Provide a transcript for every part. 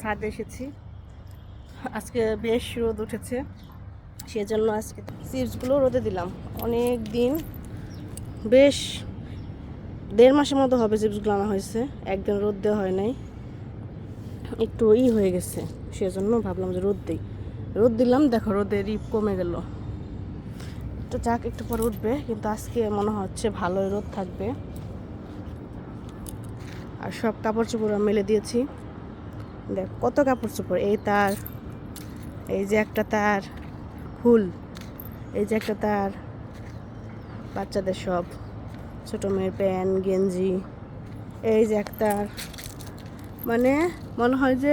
ছাদে এসেছি। আজকে বেশ রোদ উঠেছে, সেজন্য আজকে চিপসগুলো রোদে দিলাম। অনেক দিন, বেশ দেড় মাসের মতো হবে চিপসগুলো আনা হয়েছে, একদিন রোদ দেওয়া হয় নাই। একটু ই হয়ে গেছে, সেজন্য ভাবলাম যে রোদ দিই। রোদ দিলাম, দেখো রোদের রিপ কমে গেল। একটু যাক একটু পরে উঠবে, কিন্তু আজকে মনে হচ্ছে ভালোই রোদ থাকবে। আর সব কাপড় চোপড় মেলে দিয়েছি। দেখ, কত কাপড় চোপড়? এই তার, এই যে একটা তার, ফুল, এই যে একটা তার, বাচ্চাদের সব, ছোটো মেয়ের প্যান্ট, গেঞ্জি, এই যে একটা মানে মনে হয় যে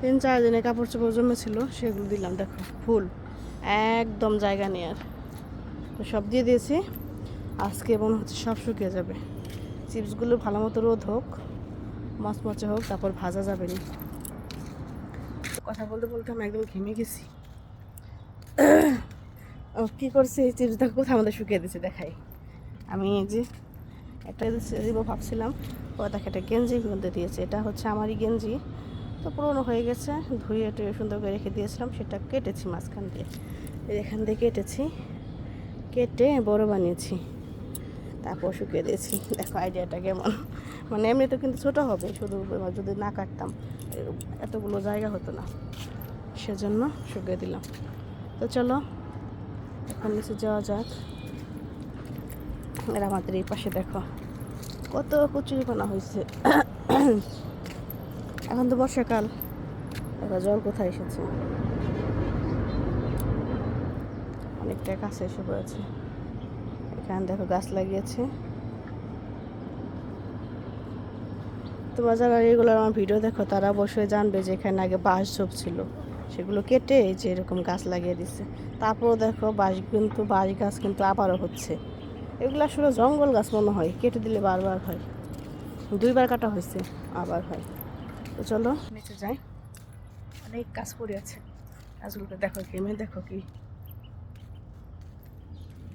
তিন চার দিনের কাপড় চোপড় জমেছিল সেগুলো দিলাম, দেখো, ফুল, একদম জায়গা নেই আর। তো সব দিয়ে দিয়েছি, আজকে মনে হচ্ছে সব শুকিয়ে যাবে। চিপসগুলো ভালো মতো রোদ হোক। মচমচে হোক, তারপর ভাজা যাবে না। কথা বলতে বলতে আমি একদম ঘেমে গেছি। কী করছি? এই চিপসটা কোথায় আমাদের শুকিয়ে দিয়েছে দেখাই। আমি এই যে একটা দিব ভাবছিলাম ও দেখে একটা গেঞ্জি কিনতে দিয়েছে। এটা হচ্ছে আমারই গেঞ্জি। তো পুরোনো হয়ে গেছে, ধুয়ে টুয়ে সুন্দর করে রেখে দিয়েছিলাম, সেটা কেটেছি মাঝখান দিয়ে। এখান দিয়ে কেটেছি, কেটে বড় বানিয়েছি। তারপর শুকিয়ে দিয়েছি। দেখো আইডিয়াটা কেমন? মানে এমনি তো কিন্তু ছোটো হবে, শুধু যদি না কাটতাম, এতগুলো জায়গা হতো না। সেজন্য শুকিয়ে দিলাম। তো চলো, এখন নিচে যাওয়া যাক। এর আমাদের এই পাশে দেখো, কত কচুরিপানা হয়েছে। এখন তো বর্ষাকাল দেখো জল কোথায় এসেছে? অনেকটা কাছে এসে পড়েছে। এখানে দেখো গাছ লাগিয়েছে। তোমরা যারা রেগুলার আমার ভিডিও দেখো, তারা অবশ্যই জানবে যে এখানে আগে বাঁশ ঝোপ ছিল সেগুলো কেটে যে এরকম গাছ লাগিয়ে দিচ্ছে তারপরও দেখো বাঁশ কিন্তু, বাঁশ গাছ কিন্তু আবারও হচ্ছে। এগুলো আসলে জঙ্গল গাছ মনে হয়, কেটে দিলে বারবার হয়। দুইবার কাটা হয়েছে, আবার হয়। তো চলো, নিচে যাই। অনেক গাছ পড়ে আছে। গাছগুলোকে দেখো কেমে দেখো কি